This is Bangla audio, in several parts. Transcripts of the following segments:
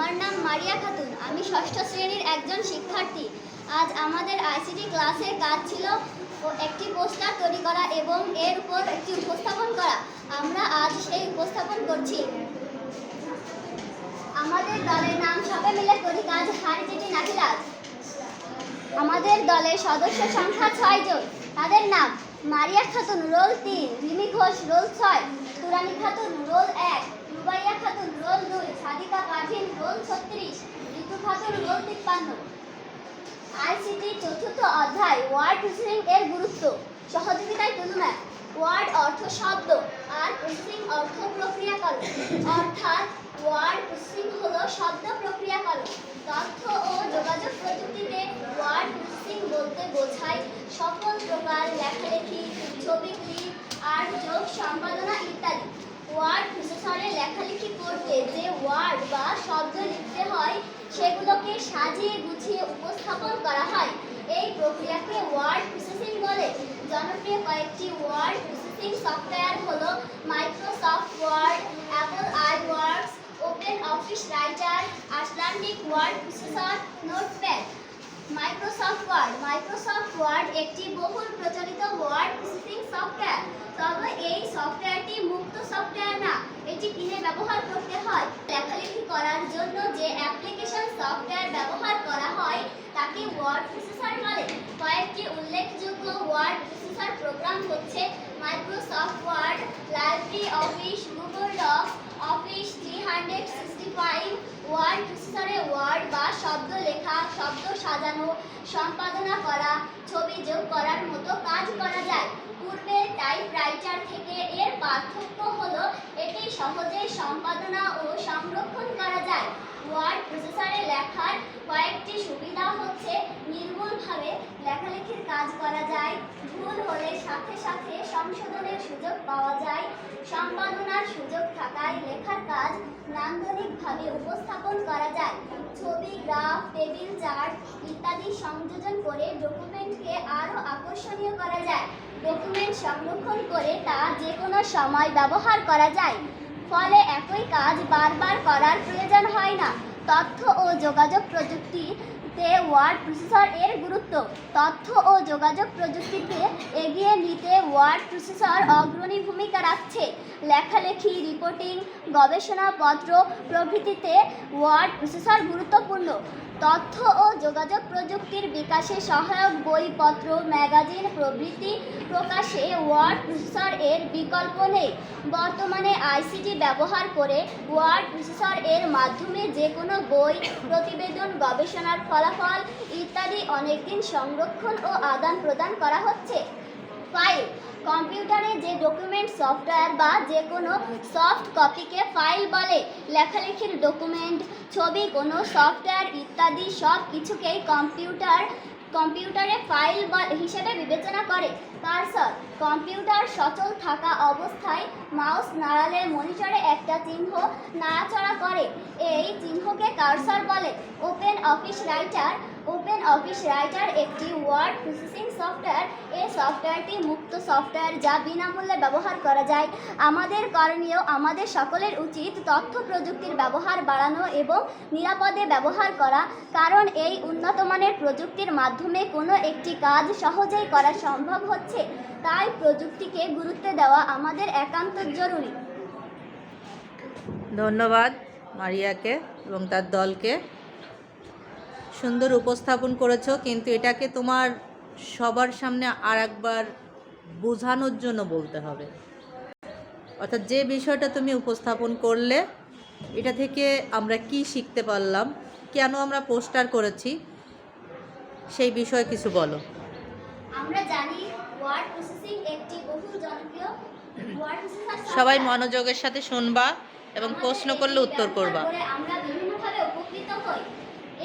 আমার নাম মারিয়া খাতুন। আমি ষষ্ঠ শ্রেণির একজন শিক্ষার্থী। আজ আমাদের আইসিটি ক্লাসের কাজ ছিল একটি পোস্টার তৈরি করা এবং এর উপর একটি উপস্থাপন করা। আমরা আজ সেই উপস্থাপন করছি। আমাদের দলের নাম সবাই মিলে করি কাজ হারিজিটি নাকিরাজ আমাদের দলের সদস্য সংখ্যা ছয় জন। তাদের নাম মারিয়া খাতুন, রোল তিন, রিমি ঘোষ, রোল ছয়, তুরানি খাতুন, রোল এক। রুবাইয়া খাতুন, রোল দুই, সাদিকা পারভিন রোল ছত্রিশ, ঋতু খাতুন, রোল তিপ্পান্ন। আইসিটি চতুর্থ অধ্যায়, ওয়ার্ড প্রসেসিং এর গুরুত্ব। সহযোগিতায় ম্যাপ ওয়ার্ড অর্থ শব্দ আর প্রসেসিং অর্থ প্রক্রিয়াকরণ। অর্থাৎ, ওয়ার্ড প্রসেসিং হলো শব্দ প্রক্রিয়াকরণ। তথ্য ও যোগাযোগ প্রযুক্তিতে ওয়ার্ড প্রসেসিং বলতে বোঝায় সকল প্রকার লেখালেখি, ছবি ক্লিপ আর যোগ সম্পাদনা ইত্যাদি। ওয়ার্ড প্রসেসরে লেখালেখি করতে যে ওয়ার্ড বা শব্দ লিখতে হয়, সেগুলোকে সাজিয়ে গুছিয়ে উপস্থাপন করা হয়। এই প্রক্রিয়াকে ওয়ার্ড প্রসেসিং বলে। জনপ্রিয় কয়েকটি ওয়ার্ড প্রসেসিং সফটওয়্যার হলো Microsoft Word, Apple iWorks Open Office Writer, Atlantic Word Processor, Notepad. Microsoft Word Microsoft Word একটি বহুল প্রচলিত ওয়ার্ড প্রসেসিং সফটওয়্যার তবে এই সফটওয়্যারটি মুক্ত সফটওয়্যার না। এটি কিনে ব্যবহার করতে হয়। লেখালেখি করার জন্য যে অ্যাপ্লিকেশন সফটওয়্যার ব্যবহার করা হয়, তাকে ওয়ার্ড প্রসেসর বলে। কয়েকটি উল্লেখযোগ্য ওয়ার্ড প্রসেসর প্রোগ্রাম হচ্ছে Microsoft Word LibreOffice Google Docs Office three hundred sixty five word প্রসেসরে ওয়ার্ড বা শব্দ সম্পাদনা করা ছবি যোগ করার মতো কাজ করা যায়। পূর্বের টাইপরাইটার থেকে এর পার্থক্য হলো, এটি সহজে সম্পাদনা ও সংরক্ষণ করা যায়। ওয়ার্ড প্রসেসরে লেখার কয়েকটি সুবিধা হচ্ছে নির্ভুলভাবে লেখালেখির কাজ করা যায়, ভুল হলে সাথে সাথে সংশোধনের সুযোগ পাওয়া যায়, সম্পাদনার সুযোগ থাকায় লেখার কাজ নান্দনিকভাবে উপস্থাপন করা যায়। ছবি গ্রাফ টেবিল চার্ট ইত্যাদি সংযোজন করে ডকুমেন্টকে আরও আকর্ষণীয় করা যায়। ডকুমেন্ট সংরক্ষণ করে তা যে কোনো সময় ব্যবহার করা যায়। ফলে একই কাজ বারবার করার প্রয়োজন হয় না। তথ্য ও যোগাযোগ প্রযুক্তিতে ওয়ার্ড প্রসেসর এর গুরুত্ব। তথ্য ও যোগাযোগ প্রযুক্তিতে এগিয়ে নিতে ওয়ার্ড প্রসেসর অগ্রণী ভূমিকা রাখছে। লেখালেখি, রিপোর্টিং, গবেষণাপত্র প্রভৃতিতে ওয়ার্ড প্রসেসর গুরুত্বপূর্ণ। তথ্য ও যোগাযোগ প্রযুক্তির বিকাশে সহায়ক বইপত্র, ম্যাগাজিন প্রভৃতি প্রকাশে ওয়ার্ড প্রসেসর এর বিকল্প নেই। বর্তমানে আইসিটি ব্যবহার করে ওয়ার্ড প্রসেসর এর মাধ্যমে যে কোনো বই, প্রতিবেদন, গবেষণার ফলাফল ইত্যাদি অনেকদিন সংরক্ষণ ও আদান প্রদান করা হচ্ছে। ফাইল কম্পিউটারে যে ডকুমেন্ট, সফটওয়্যার বা যে কোনো সফট কপিকে ফাইল বলে, লেখালেখির ডকুমেন্ট, ছবি, কোনো সফটওয়্যার ইত্যাদি সব কিছুকেই কম্পিউটার, কম্পিউটারে ফাইল হিসেবে বিবেচনা করে। কারসর কম্পিউটার সচল থাকা অবস্থায় মাউস নাড়ালে মনিটরে একটা চিহ্ন নাড়াচড়া করে। এই চিহ্নকে কারসর বলে? Open Office Writer Open Office Writer একটি ওয়ার্ড প্রসেসিং সফটওয়্যার এই সফটওয়্যারটি মুক্ত সফটওয়্যার যা বিনামূল্যে ব্যবহার করা যায়। আমাদের করণীয়, আমাদের সকলের উচিত তথ্য প্রযুক্তির ব্যবহার বাড়ানো এবং নিরাপদে ব্যবহার করা। কারণ এই উন্নত মানের প্রযুক্তির মাধ্যমে কোনো একটি কাজ সহজেই করা সম্ভব হচ্ছে। তাই প্রযুক্তিকে গুরুত্ব দেওয়া আমাদের একান্ত জরুরি। ধন্যবাদ মারিয়াকে এবং তার দলকে। সুন্দর উপস্থাপন করেছ কিন্তু এটাকে তোমার সবার সামনে আর একবার বোঝানোর জন্য বলতে হবে। অর্থাৎ যে বিষয়টা তুমি উপস্থাপন করলে এটা থেকে আমরা কি শিখতে পারলাম কেন আমরা পোস্টার করেছি সেই বিষয়ে কিছু বলো। আমরা জানি ওয়ার্ড প্রসেসিং একটি বহু জনপ্রিয় সবাই মনোযোগের সাথে শুনবা এবং প্রশ্ন করলে উত্তর করবা। আমরা বিভিন্নভাবে উপকৃত হই।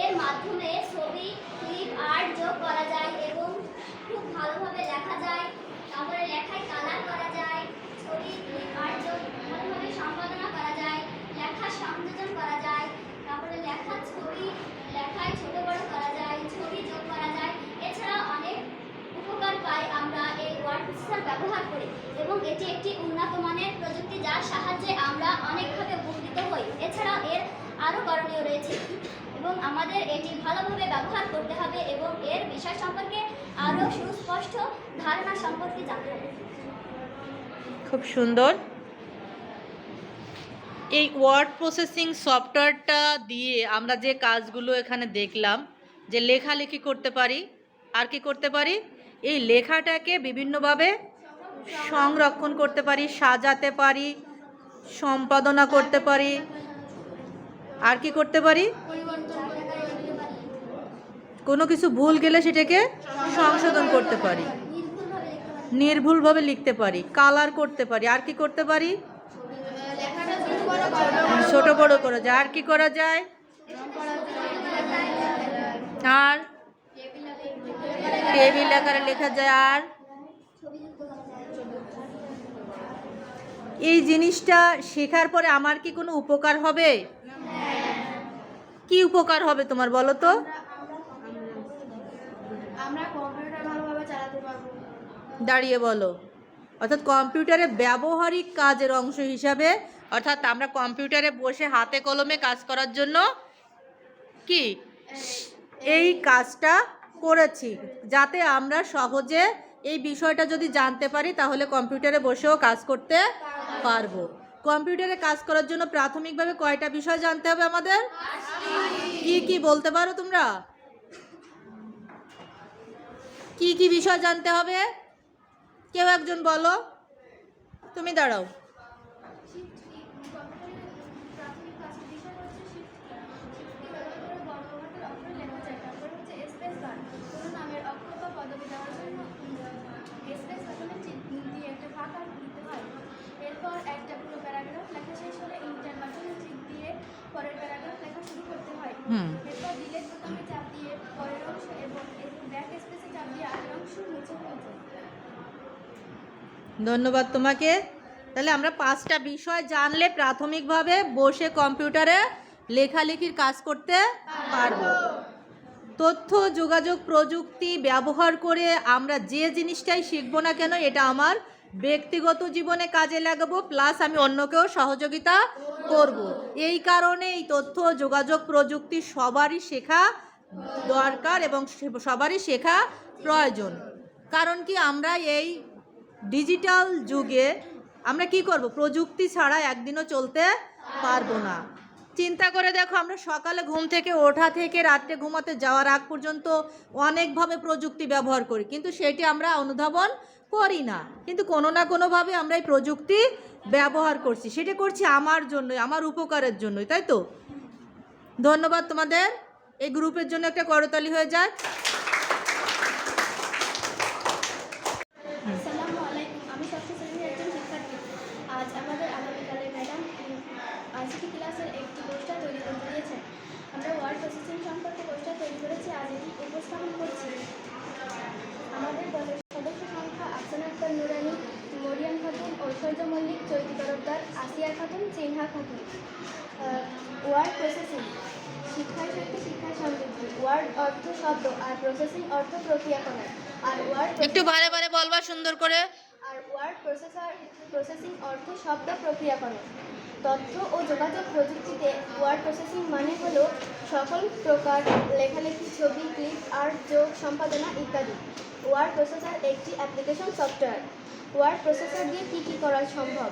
এর মাধ্যমে ছবি, ক্লিপ, আর্ট যোগ করা যায় এবং খুব ভালোভাবে লেখা যায়। তারপরে লেখায় কালার করা যায়, ছবি, ক্লিপ, আর্ট যোগ ভালোভাবে সম্পাদনা করা যায় লেখা সংযোজন করা যায়, তারপরে লেখা ছবি, লেখায় ছোট বড় করা যায়, ছবি যোগ করা যায়। এছাড়া অনেক উপকার পাই আমরা এই ওয়ার্ড ব্যবহার করি এবং এটি একটি উন্নত মানের প্রযুক্তি যার সাহায্যে আমরা অনেকভাবে উপকৃত হই। এছাড়াও এর আরও করণীয় রয়েছে। এবং আমাদের এটি ভালোভাবে ব্যবহার করতে হবে এবং এর বিষয় সম্পর্কে আরও সুস্পষ্ট ধারণা সম্পর্কে জানতে হবে। খুব সুন্দর। এই ওয়ার্ড প্রসেসিং সফটওয়্যারটা দিয়ে আমরা যে কাজগুলো এখানে দেখলাম, যে লেখালেখি করতে পারি, আর কি করতে পারি? এই লেখাটাকে বিভিন্নভাবে সংরক্ষণ করতে পারি, সাজাতে পারি, সম্পাদনা করতে পারি আর কি করতে পারি? কোনো কিছু ভুল গেলে সেটাকে সংশোধন করতে পারি। নির্ভুলভাবে লিখতে পারি কালার করতে পারি, আর কি করতে পারি? ছোট বড় করা যায় আর কি করা যায়? আর? টেবিল আকারে লেখা যায় আর? এই জিনিসটা শেখার পরে আমার কি কোনো উপকার হবে? কি উপকার হবে তোমার বলো তো? দাঁড়িয়ে বলো। অর্থাৎ কম্পিউটারে ব্যবহারিক কাজের অংশ হিসাবে অর্থাৎ আমরা কম্পিউটারে বসে হাতে কলমে কাজ করার জন্য কি? এই কাজটা করেছি যাতে আমরা সহজে এই বিষয়টা যদি জানতে পারি তাহলে কম্পিউটারে বসেও কাজ করতে পারব। কম্পিউটারে কাজ করার জন্য প্রাথমিকভাবে কয়টা বিষয় জানতে হবে আমাদের? কি কি বলতে পারো তোমরা? কি কি বিষয় জানতে হবে? কেউ একজন বলো। তুমি দাঁড়াও প্রাথমিক কাজটি বিষয় হচ্ছে শিফট ব্যবহার করে বড় অক্ষরের অক্ষর লেখা যায় তারপর হচ্ছে স্পেস বার কোনো নামের অক্ষর বা পদবি দেওয়ার জন্য স্পেস বাটনের চিহ্ন দিয়ে একটা ফাঁকা দিতে হয় এরপর একটা পুরো প্যারাগ্রাফ লেখা শেষ হলে ইন্টার বাটনের চিহ্ন দিয়ে পরের প্যারাগ্রাফ লেখা শুরু করতে হয়। হুম। এরপর ডিলেট বোতামে চাপ দিয়ে পরের অংশ এবং ব্যাক স্পেসে চাপ দিয়ে আগের অংশ মুছে ফেলতে ধন্যবাদ তোমাকে। তাহলে আমরা পাঁচটা বিষয় জানলে প্রাথমিকভাবে বসে কম্পিউটারে লেখালেখির কাজ করতে পারব। তথ্য যোগাযোগ প্রযুক্তি ব্যবহার করে আমরা যে জিনিসটাই শিখব না কেন এটা আমার ব্যক্তিগত জীবনে কাজে লাগাবো প্লাস আমি অন্যকেও সহযোগিতা করব। এই কারণে এই তথ্য, যোগাযোগ প্রযুক্তি সবারই শেখা দরকার এবং সবারই শেখা প্রয়োজন। কারণ কি আমরা এই ডিজিটাল যুগে আমরা কি করব? প্রযুক্তি ছাড়া একদিনও চলতে পারব না। চিন্তা করে দেখো, আমরা সকালে ঘুম থেকে ওঠা থেকে রাত্রে ঘুমাতে যাওয়ার আগ পর্যন্ত অনেকভাবে প্রযুক্তি ব্যবহার করি। কিন্তু সেটি আমরা অনুধাবন করি না। কিন্তু কোনো না কোনোভাবে আমরা এই প্রযুক্তি ব্যবহার করছি। সেটা করছি আমার জন্যই, আমার উপকারের জন্যই, তাই তো? ধন্যবাদ তোমাদের। এই গ্রুপের জন্য একটা করতালি হয়ে যাক। আফসান আক্তার নুরানি মরিয়াম খাতুন ঐশ্বর্য মল্লিক চৈতি তরফদার আসিয়া খাতুন চিনহা খাতুন। ওয়ার্ড প্রসেসিং শিক্ষার সাথে শিক্ষা সমৃদ্ধি ওয়ার্ড অর্থ শব্দ আর প্রসেসিং অর্থ প্রক্রিয়াকরণ। আর ওয়ার্ড একটু ভালো ভালো বলবা সুন্দর করে। আর ওয়ার্ড প্রসেসর প্রসেসিং অর্থ শব্দ প্রক্রিয়াকরণ। তথ্য ও যোগাযোগ প্রযুক্তিতে ওয়ার্ড প্রসেসিং মানে হলো সকল প্রকার লেখালেখি ছবি ক্লিপ আর্ট যোগ সম্পাদনা ইত্যাদি। ওয়ার্ড প্রসেসর একটি অ্যাপ্লিকেশন সফটওয়্যার ওয়ার্ড প্রসেসর দিয়ে কী কী করা সম্ভব?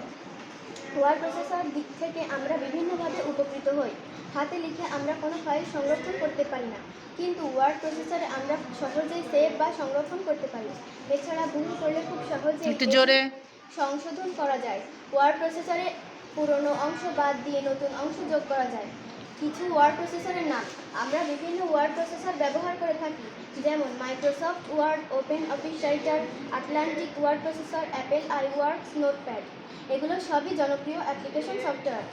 ওয়ার্ড প্রসেসর দিক থেকে আমরা বিভিন্নভাবে উপকৃত হই। হাতে লিখে আমরা কোনো ফাইল সংরক্ষণ করতে পারি না। কিন্তু ওয়ার্ড প্রসেসরে আমরা সহজেই সেভ বা সংরক্ষণ করতে পারি। এছাড়া ভুল করলে খুব জোরে। সংশোধন করা যায়। ওয়ার্ড প্রসেসরে পুরনো অংশ বাদ দিয়ে নতুন অংশ যোগ করা যায়। কিছু ওয়ার্ড প্রসেসরের নাম। আমরা বিভিন্ন ওয়ার্ড প্রসেসর ব্যবহার করে থাকি। যেমন Microsoft Word Open Office Writer Atlantic Word Processor Apple iWorks Notepad এগুলো সবই জনপ্রিয় অ্যাপ্লিকেশন সফটওয়্যার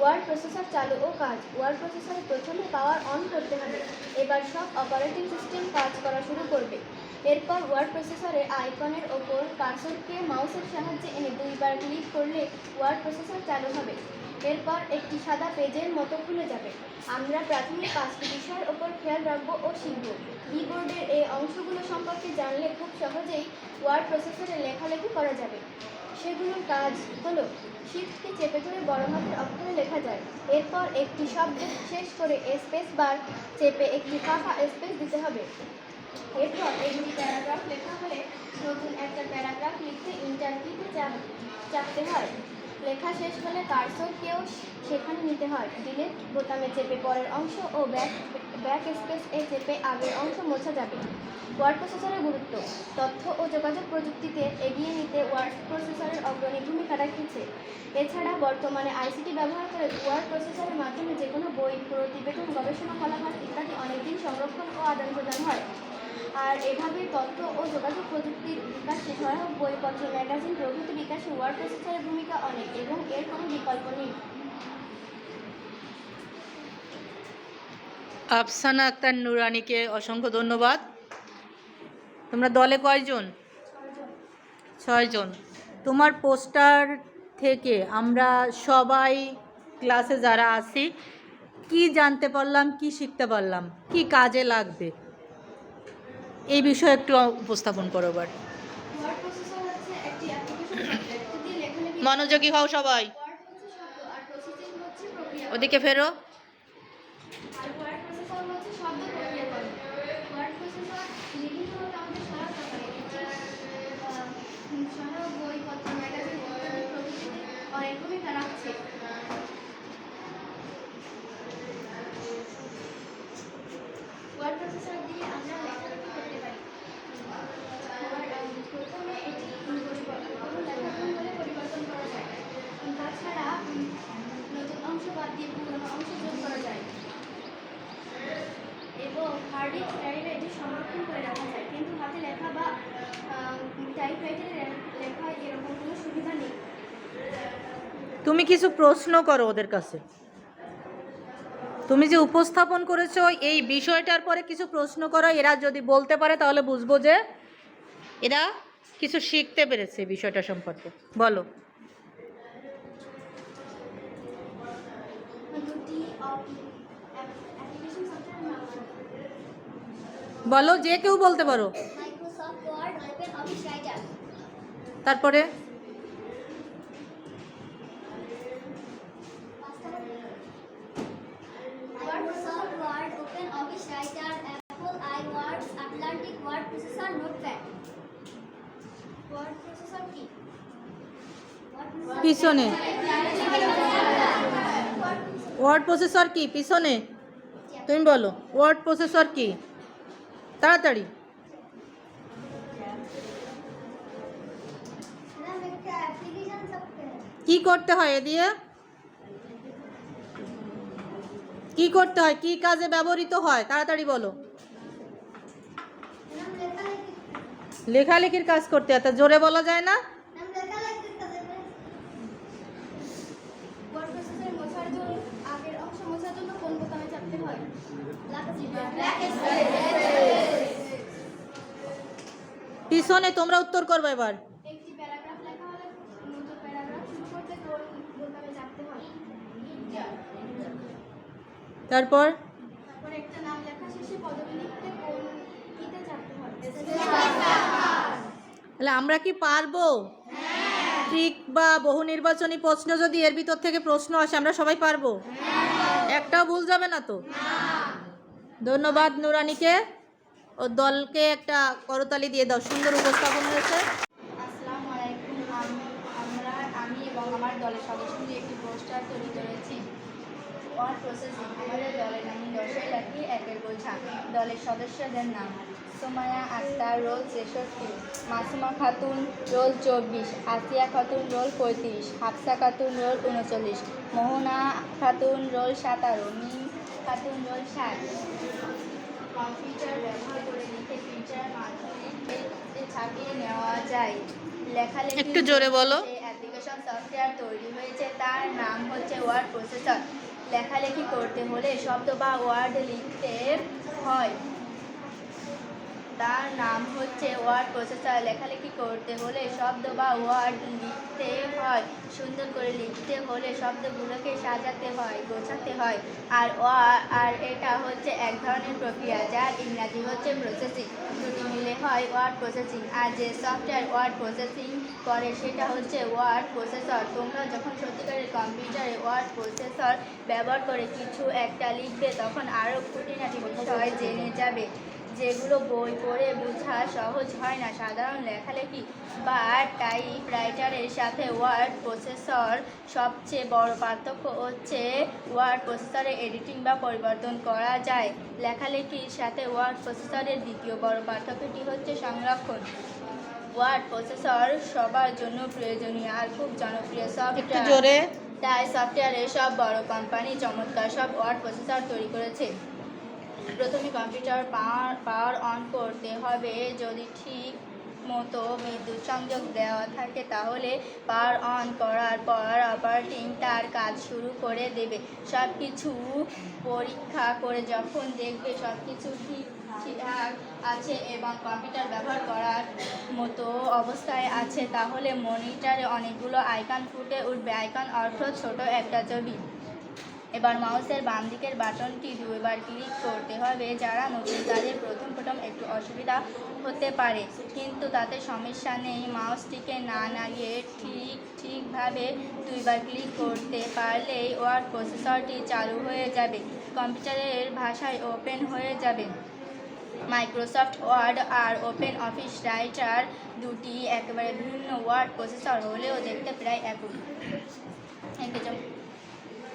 ওয়ার্ড প্রসেসর চালু ও কাজ। ওয়ার্ড প্রসেসরে প্রথমে পাওয়ার অন করতে হবে। এবার সব অপারেটিং সিস্টেম কাজ করা শুরু করবে। এরপর ওয়ার্ড প্রসেসরে আইকনের ওপর কার্সরকে মাউসের সাহায্যে এনে দুইবার ক্লিক করলে ওয়ার্ড প্রসেসর চালু হবে। এরপর একটি সাদা পেজের মতো খুলে যাবে। আমরা প্রাথমিক পাঁচটি বিষয়ের ওপর খেয়াল রাখব ও শিখব। কিবোর্ডের এই অংশগুলো সম্পর্কে জানলে খুব সহজেই ওয়ার্ড প্রসেসরে লেখালেখি করা যাবে। সেগুলোর কাজ হলো শিফটকে চেপে ধরে বড় হাতের অক্ষরে লেখা যায়। এরপর একটি শব্দ শেষ করে স্পেস বার চেপে একটি ফাঁকা স্পেস দিতে হবে। এরপর একটি প্যারাগ্রাফ লেখা হলে নতুন একটা প্যারাগ্রাফ লিখতে ইন্টার কিতে চাপ চাপতে হয়। লেখা শেষ হলে কার্সরকেও সেখানে নিতে হয়। ডিলিট বোতামে চেপে পরের অংশ ও ব্যাক ব্যাক স্পেস এ চেপে আগের অংশ মোছা যাবে। ওয়ার্ড প্রসেসরের গুরুত্ব। তথ্য ও যোগাযোগ প্রযুক্তিতে এগিয়ে নিতে ওয়ার্ড প্রসেসরের অগ্রণী ভূমিকা রাখছে এছাড়া বর্তমানে আইসিটি ব্যবহার করে ওয়ার্ড প্রসেসরের মাধ্যমে যে কোনো বই, প্রতিবেদন, গবেষণা ফলাফল ইত্যাদি অনেকদিন সংরক্ষণ ও আদান প্রদান হয়। আর এভাবে তথ্য ও যোগাযোগ প্রযুক্তির বিকাশে সহায়ক বইপত্র ম্যাগাজিন প্রভৃতি বিকাশে ওয়ার্ড প্রসেসরের ভূমিকা অনেক এবং এর কোনো বিকল্প নেই। আফসানা আক্তার নুরানিকে অসংখ্য ধন্যবাদ। তোমরা দলে কয়জন? ছয়জন। তোমার পোস্টার থেকে আমরা সবাই ক্লাসে যারা আছি, কি জানতে পারলাম, কি শিখতে পারলাম, কি কাজে লাগবে? এই বিষয়ে একটু উপস্থাপন করো এবার। মনোযোগী হও সবাই। ওদিকে ফেরো ওয়ার্ড প্রসেসর বিভিন্নভাবে আমাদের সহায়তা করে এটি আহ, সহায়ক বইপত্র ম্যাগাজিন ইত্যাদি প্রভৃতিতে অনেক ভূমিকা রাখছে ওয়ার্ড প্রসেসর দিয়ে আমরা লেখালেখি করতে পারি আর, আহ, প্রথমে এটি পরিবর্তন কোনো লেখা ভুল হলে পরিবর্তন করা যায় তাছাড়া উম, নতুন অংশ বাদ দিয়ে পুরনো অংশ যোগ করা যায় এবং হার্ড ডিস্ক ড্রাইভে এটি সংরক্ষণ করে রাখা যায় কিন্তু হাতে লেখা বা টাইপরাইটারে লেখা এরকম কোনো সুবিধা নেই তুমি কিছু প্রশ্ন করো ওদের কাছে। তুমি যে উপস্থাপন করেছ এই বিষয়টার পরে কিছু প্রশ্ন করো এরা যদি বলতে পারে তাহলে বুঝব যে এরা কিছু শিখতে পেরেছে বিষয়টা সম্পর্কে। বলো। বলো যে কেউ বলতে পারো। তারপরে Microsoft Word Open Office Writer Apple iWords Atlantic Word Processor Notepad word processor কি পিছনে ওয়ার্ড প্রসেসর কি পিছনে। তুমি বলো ওয়ার্ড প্রসেসর কি তাড়াতাড়ি। ম্যাম একটা অ্যাপ্লিকেশন সফটওয়্যার কি করতে হয় এ দিয়ে? কি করতে হয়? কি কাজে ব্যবহৃত হয়? তাড়াতাড়ি বলো। লেখালেখির কাজ করতে হয়। তা জোরে বলা যায় না? পিছনে তোমরা উত্তর করবে এবার একটি প্যারাগ্রাফ লেখা হলে নতুন প্যারাগ্রাফ শুরু করতে কোন বোতামে চাপতে হয় তারপর তারপর একটা নাম লেখা শেষে পদবি লিখতে কোন কিতে চাপতে হয়? তাহলে আমরা কি পারব? ঠিক বা বহু নির্বাচনী প্রশ্ন যদি এর ভিতর থেকে প্রশ্ন আসে আমরা সবাই পারব? একটাও ভুল যাবে না তো? ধন্যবাদ নুরানিকে। ও দলকে একটা করতালি দিয়ে দাও সুন্দর উপস্থাপন হয়েছে। আসসালামু আলাইকুম আমরা আমি এবং আমার দলের সদস্য একটি পোস্টার তৈরি করেছি। ওয়ার্ড প্রসেসিং আমাদের দলের নাম দশই লাখি একের বোঝা। দলের সদস্যদের নাম সোমায়া আক্তার রোল ছেষট্টি মাসুমা খাতুন রোল চব্বিশ আসিয়া খাতুন রোল পঁয়ত্রিশ হাফসা খাতুন রোল উনচল্লিশ মোহনা খাতুন রোল সাতারো মিম খাতুন রোল ষাট কম্পিউটার ব্যবহার করে লিখে প্রিন্টারের মাধ্যমে ছাপিয়ে নেওয়া যায়। লেখালেখি একটু জোরে বলো। অ্যাপ্লিকেশন সফটওয়্যার তৈরি হয়েছে তার নাম হচ্ছে ওয়ার্ড প্রসেসর। লেখালেখি করতে হলে শব্দ বা ওয়ার্ড লিখতে হয়। তার নাম হচ্ছে ওয়ার্ড প্রসেসর লেখালেখি করতে হলে শব্দ বা ওয়ার্ড লিখতে হয়। সুন্দর করে লিখতে হলে শব্দগুলোকে সাজাতে হয়, গোছাতে হয়। আর আর এটা হচ্ছে এক ধরনের প্রক্রিয়া, যার ইংরাজি হচ্ছে প্রসেসিং দুটি মিলে হয় ওয়ার্ড প্রসেসিং আর যে সফটওয়্যার ওয়ার্ড প্রসেসিং করে, সেটা হচ্ছে ওয়ার্ড প্রসেসর। তোমরা যখন সত্যিকারের কম্পিউটারে ওয়ার্ড প্রসেসর ব্যবহার করে কিছু একটা লিখবে, তখন আরও খুঁটিনাটি বিষয় জেনে যাবে, যেগুলো বই পড়ে বোঝা সহজ হয় না। সাধারণ লেখালেখি বা টাইপ রাইটারের সাথে ওয়ার্ড প্রসেসর সবচেয়ে বড় পার্থক্য হচ্ছে ওয়ার্ড প্রসেসরে এডিটিং বা পরিবর্তন করা যায়। লেখালেখির সাথে ওয়ার্ড প্রসেসরের দ্বিতীয় বড় পার্থক্যটি হচ্ছে সংরক্ষণ। ওয়ার্ড প্রসেসর সবার জন্য প্রয়োজনীয় আর খুব জনপ্রিয় সফটওয়্যার জোরে। তাই সফটওয়্যারে সব বড় কোম্পানি চমৎকার সব ওয়ার্ড প্রসেসর তৈরি করেছে। প্রথমে কম্পিউটার পাওয়ার পাওয়ার অন করতে হবে। যদি ঠিক মতো বিদ্যুৎ সংযোগ দেওয়া থাকে তাহলে পাওয়ার অন করার পর অপারেটিং তার কাজ শুরু করে দেবে। সব কিছু পরীক্ষা করে যখন দেখবে সব কিছু ঠিক ঠিকঠাক আছে এবং কম্পিউটার ব্যবহার করার মতো অবস্থায় আছে, তাহলে মনিটরে অনেকগুলো আইকন ফুটে উঠবে। আইকন অর্থ ছোট একটা ছবি। এবার মাউসের বাম দিকের বাটনটি দুইবার ক্লিক করতে হবে, যারা নতুন তাদের প্রথম প্রথম একটু অসুবিধা হতে পারে। কিন্তু তাতে সমস্যা নেই, মাউসটিকে না নাড়িয়ে ঠিক, ঠিকভাবে দুইবার ক্লিক করতে পারলেই ওয়ার্ড প্রসেসরটি চালু হয়ে যাবে। কম্পিউটারের ভাষায় ওপেন হয়ে যাবে। মাইক্রোসফট ওয়ার্ড আর ওপেন অফিস রাইটার দুটি একেবারে ভিন্ন ওয়ার্ড প্রসেসর হলেও দেখতে প্রায় একই।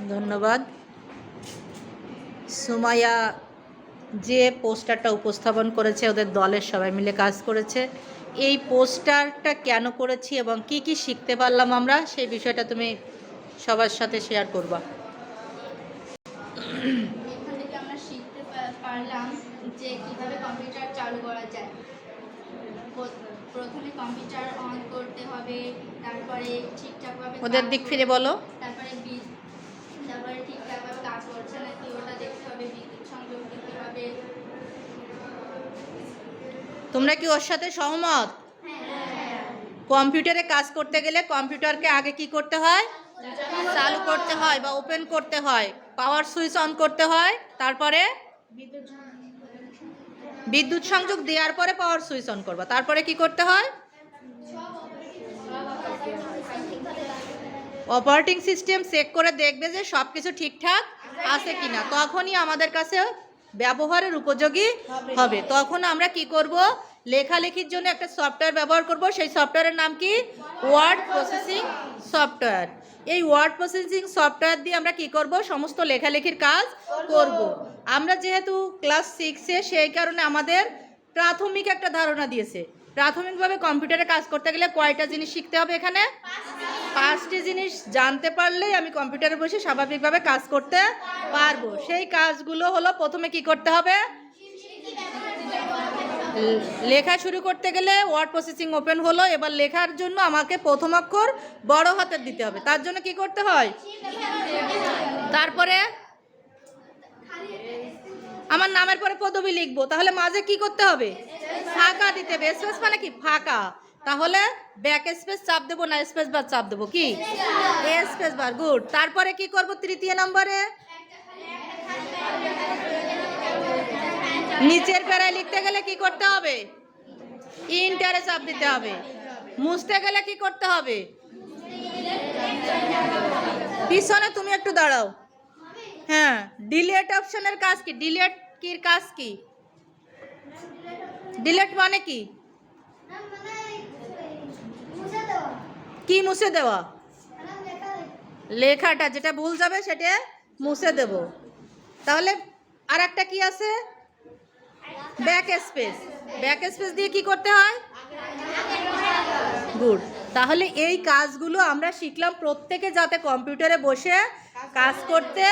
ধন্যবাদ। সুমাইয়া, যে পোস্টারটা উপস্থাপন করেছে, ওদের দলের সবাই মিলে কাজ করেছে। এই পোস্টারটা কেন করেছি এবং কি কি শিখতে পারলাম আমরা, সেই বিষয়টা তুমি সবার সাথে শেয়ার করবা এখান থেকে আমরা শিখতে পা- পারলাম যে কীভাবে কম্পিউটার চালু করা যায় প্র- প্রথমে কম্পিউটার অন করতে হবে তারপরে ঠিকঠাকভাবে ওদের দিক ফিরে বলো। তারপরে তারপরে ঠিকঠাকভাবে কাজ করছে নাকি ওটা দেখতে হবে বিদ্যুৎ সংযোগ দিতে হবে। তোমরা কি ওর সাথে সহমত? কম্পিউটারে কাজ করতে গেলে কম্পিউটারকে আগে কি করতে হয়? চালু করতে হয় বা ওপেন করতে হয়। পাওয়ার সুইচ অন করতে হয় তারপরে? বিদ্যুৎ সংযোগ দেওয়ার পরে পাওয়ার সুইচ অন করবা। তারপরে কি করতে হয়? অপারেটিং সিস্টেম চেক করে দেখবে যে সব কিছু ঠিকঠাক আছে কিনা। তখনই আমাদের কাছে ব্যবহারের উপযোগী হবে। তখন আমরা কি করব? লেখালেখির জন্য একটা সফটওয়্যার ব্যবহার করব। সেই সফটওয়্যারের নাম কি? Word processing software. এই ওয়ার্ড প্রসেসিং সফটওয়্যার দিয়ে আমরা কি করব? সমস্ত লেখালেখির কাজ করব। আমরা যেহেতু ক্লাস সিক্সে, সেই কারণে আমাদের প্রাথমিক একটা ধারণা দিয়েছে। প্রাথমিকভাবে কম্পিউটারে কাজ করতে গেলে কয়টা জিনিস শিখতে হবে এখানে? পাঁচটি জিনিস। জানতে পারলেই আমি কম্পিউটারে বসে স্বাভাবিকভাবে কাজ করতে পারব। সেই কাজগুলো হলো প্রথমে কি করতে হবে? লেখা শুরু করতে গেলে ওয়ার্ড প্রসেসিং ওপেন হলো, এবার লেখার জন্য আমাকে প্রথম অক্ষর বড় হাতের দিতে হবে। তার জন্য কি করতে হয়? তারপরে আমার নামের পরে পদবি লিখব। তাহলে মাঝে কি করতে হবে? ফাঁকা দিতে হবে। স্পেস মানে কি? ফাঁকা। তাহলে ব্যাক স্পেস চাপ দেবো না স্পেস বার চাপ দেবো। কি? স্পেস বার গুড তারপরে কি করব? তৃতীয় নম্বরে? নিচের প্যারায় লিখতে গেলে কি করতে হবে? ইন্টারে চাপ দিতে হবে। মুছতে গেলে কি করতে হবে? পিছনে তুমি একটু দাঁড়াও। হ্যাঁ ডিলেট অপশনের কাজ কি? ডিলেট কির কাজ কি? ডিলেট মানে কি? কি মুছে দেওয়া? লেখাটা, যেটা ভুল যাবে সেটা মুছে দেব। তাহলে আর একটা কি আছে? ব্যাক স্পেস ব্যাক স্পেস দিয়ে কি করতে হয়? গুড তাহলে এই কাজগুলো আমরা শিখলাম প্রত্যেকে যাতে কম্পিউটারে বসে কাজ করতে